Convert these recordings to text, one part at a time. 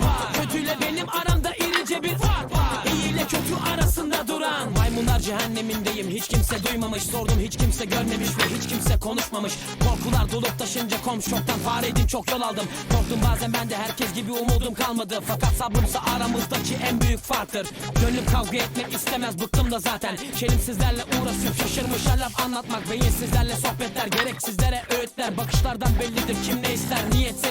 var. Cehennemindeyim hiç kimse duymamış Sordum hiç kimse görmemiş ve hiç kimse konuşmamış. Korkular dolup taşınca komşu çoktan fareydim çok yol aldım. Korktum bazen ben de herkes gibi umudum kalmadı. Fakat sabrımsa aramızdaki en büyük farktır. Gönlüm kavga etmek istemez bıktım da zaten. Şelimsizlerle uğraşıp şaşırmışlar laf anlatmak Beyinsizlerle sohbetler gereksizlere öğütler. Bakışlardan bellidir kim ne ister niyetse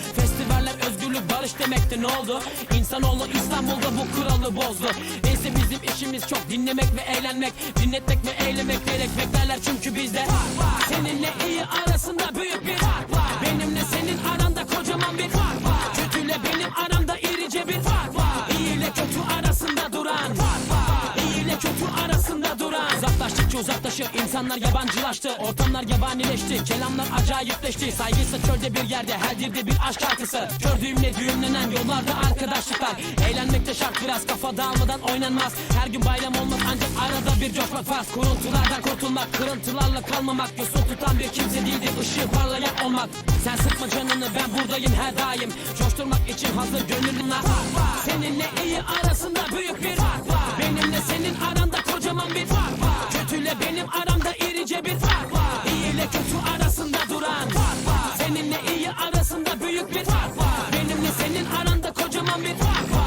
Festivaller özgürlük barış demekti ne oldu? İnsanoğlu İstanbul'da bu kuralı bozdu Neyse bizim işimiz çok dinlemek ve eğlenmek Dinletmek ve eylemek gerek beklerler çünkü bizde Uzaklaştıkça uzaklaşır insanlar yabancılaştı. Ortamlar yabanileşti kelamlar acayipleşti. Saygıysa çölde bir yerde her dilde bir aşk şarkısı. Kör düğümle düğümlenen yollarda arkadaşlıklar. Eğlenmekte şart biraz kafa dağılmadan oynanmaz. Her gün bayram olmaz ancak arada bir coşmak farz. Kuruntulardan kurtulmak kırıntılarla kalmamak. Yosun tutan bir kimse değildir ışığı parlayan olmak. Sen sıkma canını ben buradayım her daim. Coşturmak için hazır gönlümün Seninle iyi arasında büyük bir Seninle iyi arasında büyük bir fark var. Benimle senin aranda kocaman bir fark